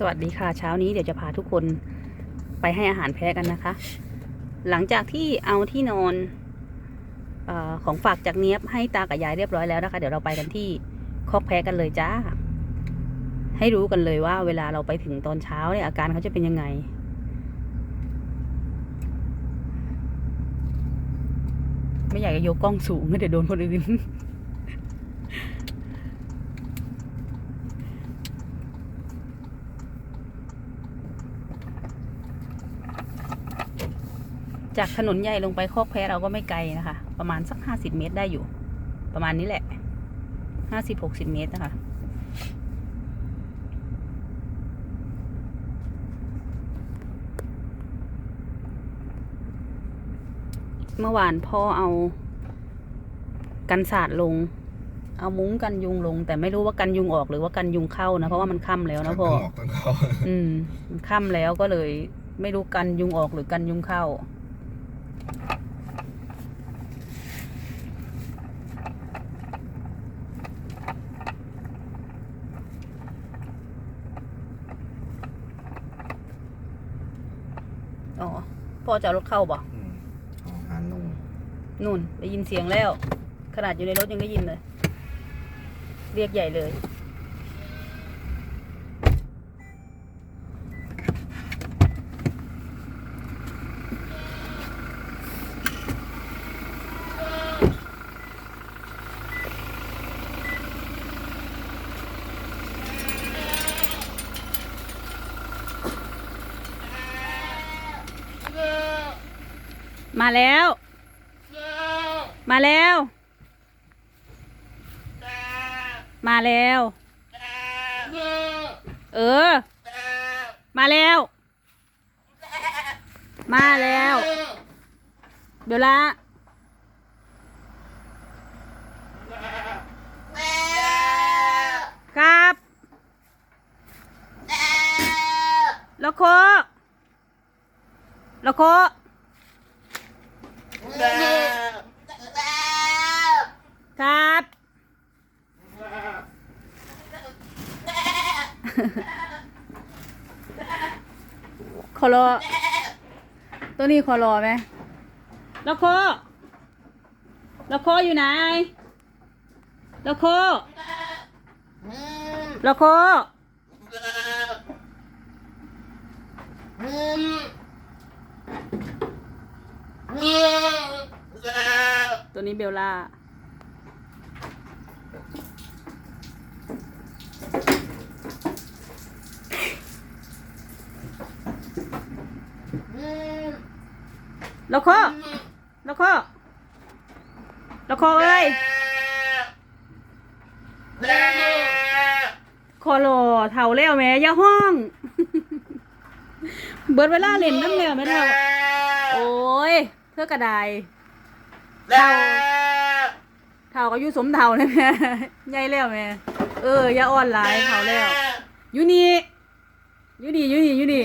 สวัสดีค่ะเช้านี้เดี๋ยวจะพาทุกคนไปให้อาหารแพะกันนะคะ หลังจากที่เอาที่นอนอของฝากจากเนี้ยบให้ตากับยายเรียบร้อยแล้วนะคะ เดี๋ยวเราไปกันที่คอกแพะกันเลยจ้า ให้รู้กันเลยว่าเวลาเราไปถึงตอนเช้าเนี่ยอาการเขาจะเป็นยังไง ไม่อยากจะยกกล้องสูงเดี๋ยวโดนคนอื่น จากถนนใหญ่ลงไปคอกแพะเราก็ไม่ไกลนะคะ ประมาณสักห้าสิบเมตรได้อยู่ ประมาณนี้แหละห้าสิบหกสิบเมตรนะคะเมื่อวานพ่อเอากันศาสตร์ลง เอามุ้งกันยุงลง แต่ไม่รู้ว่ากันยุงออกหรือว่ากันยุงเข้านะ เพราะว่ามันค่ำแล้วนะพ่อตั้งออกตั้งเขาอืมมันค่ำแล้วก็เลย ไม่รู้กันยุงออกหรือกันยุงเข้า อ๋อพ่อจะเอารถเข้าบ่อืมเอาอาหารลงนู่นได้ยินเสียงแล้ว ขนาดอยู่ในรถยังได้ยินเลย เรียกใหญ่เลย มาแล้ว มาแล้ว มาแล้ว เออ มาแล้ว มาแล้ว เดี๋ยวละครับแล้วโคแล้วโค ครับ คอรอ ตัวนี้คอรอไหมแล้วโคแล้วโคอยู่ไหนแล้วโคแล้วโค ตัวนี้เบลล่า แล้วโคแล้วโคแล้วโคเอ้ยโคโลเท่าแล้วแม่อย่าห้อง เบิดเวลาเล่นน้ำแล้วแม่เท่าโอ้ยเพื่อกระได เท่าเท่าก็อยู่สมเท่าเลยแม่ใหญ่แล้วแม่เอออย่าอ่อนหลายเท่าแล้วอยู่นี่อยู่นี่อยู่นี่อยู่นี่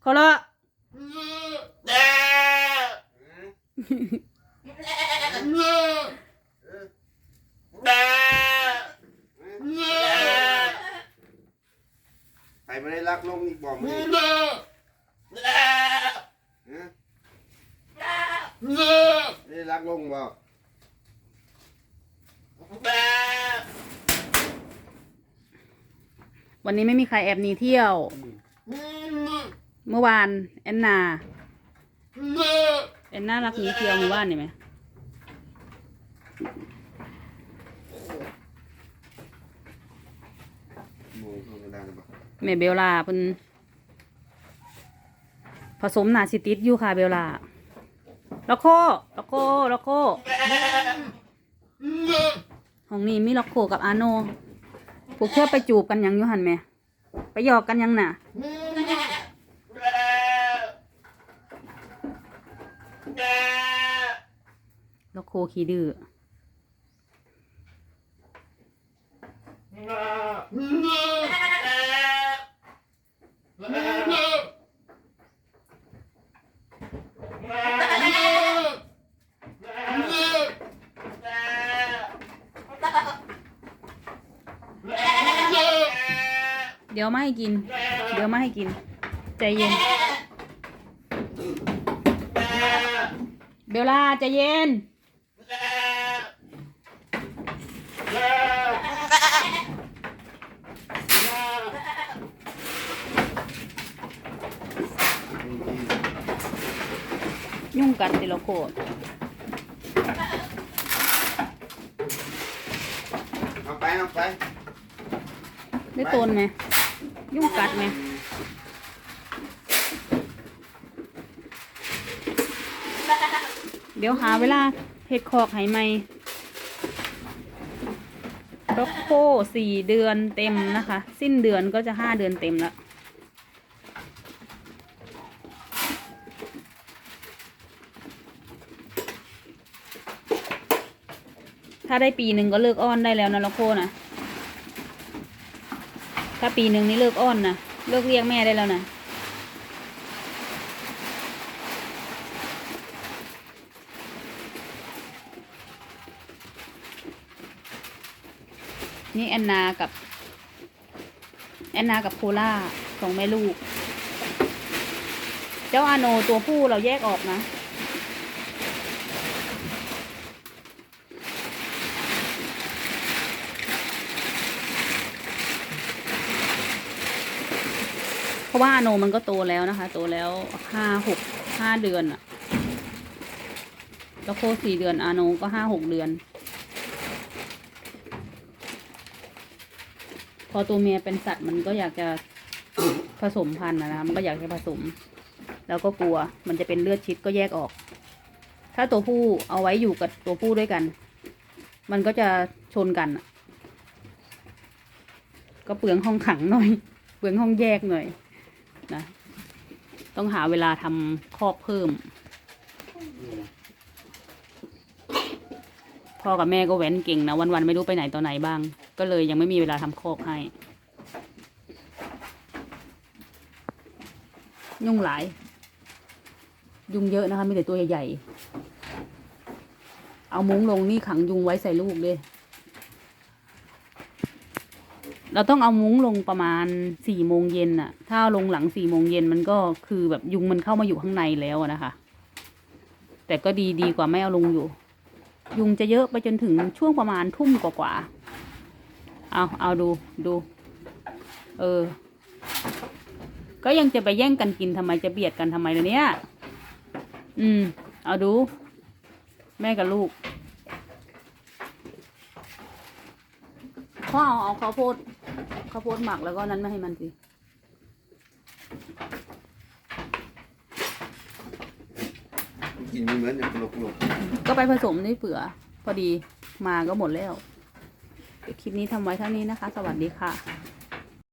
โคโลใครไม่ได้รักลงอีกบอกมือฮะไม่ได้รักลงบอกวันนี้ไม่มีใครแอบหนีเที่ยว เมื่อวานแอนนาแอนนารักหนีเที่ยวเมื่อวานนี่ไหมโมงธรรมดาเลยบอกแม่เบลลาเพิ่นผสมหนาสิติดอยู่ค่ะเบลลา ล็อกโคล็อกโคล็อกโคห้องนี่มีล็อกโคกับอาโนพวกเธอไปจูบกันยังยูหันแม่ไปหยอกกันยังน่ะล็อกโคขี้ดื้อแม่ ดี๋ยวไม่ให้กิน เดี๋ยวไม่ให้กิน ใจเย็น เบลล่าใจเย็น ยุ่งกัดติโลโคตรเอาไปเอาไป ได้ตนไหม ยุ่งกัดไหมเดี๋ยวหาเวลาเห็ดคอกไหไหมด็อกโคสี่เดือนเต็มนะคะ สิ้นเดือนก็จะห้าเดือนเต็มแล้วถ้าได้ปีหนึ่งก็เลิกอ้อนได้แล้วนะล็อกโคนะ ถ้าปีหนึ่งนี่เลิกอ้อนนะเลิกเรียกแม่ได้แล้วนะนี่แอนนากับแอนนากับโคล่าสองแม่ลูก เจ้าอาโนตัวผู้เราแยกออกนะ เพราะว่าอโนมันก็โตแล้วนะคะ โตแล้วห้าหกห้าเดือนอะแล้วโคสี่เดือนอาโนก็ห้าหกเดือน พอตัวเมียเป็นสัตว์มันก็อยากจะผสมพันธุ์นะมันก็อยากจะผสม แล้วก็กลัวมันจะเป็นเลือดชิดก็แยกออก ถ้าตัวผู้เอาไว้อยู่กับตัวผู้ด้วยกัน มันก็จะชนกันก็เปลืองห้องขังหน่อย เปลืองห้องแยกหน่อย นะ ต้องหาเวลาทำคอกเพิ่ม พ่อกับแม่ก็แว้นเก่งนะ วันๆไม่รู้ไปไหนตอนไหนบ้าง ก็เลยยังไม่มีเวลาทำคอกให้ ยุ่งหลาย ยุงเยอะนะคะมีแต่ตัวใหญ่ๆเอามุ้งลงนี่ขังยุงไว้ใส่ลูกเลย เราต้องเอามุ้งลงประมาณสี่โมงเย็นน่ะถ้าลงหลังสี่โมงเย็นมันก็คือแบบยุงมันเข้ามาอยู่ข้างในแล้วนะคะ แต่ก็ดีดีกว่าไม่เอาลงอยู่ ยุงจะเยอะไปจนถึงช่วงประมาณทุ่มกว่าๆเอาเอาดูดู เออ ก็ยังจะไปแย่งกันกินทำไมจะเบียดกันทำไมล่ะเนี่ย อืม เอาดู แม่กับลูกพ่อเอาเอาข้าวโพด ข้าวโพดหมักแล้วก็นั้นมาให้มันสิกินไม่เหมือนอย่างกลกกลกก็ไปผสมนี่เผื่อพอดีมาก็หมดแล้วเดี๋ยวคลิปนี้ทำไว้เท่านี้นะคะ สวัสดีค่ะ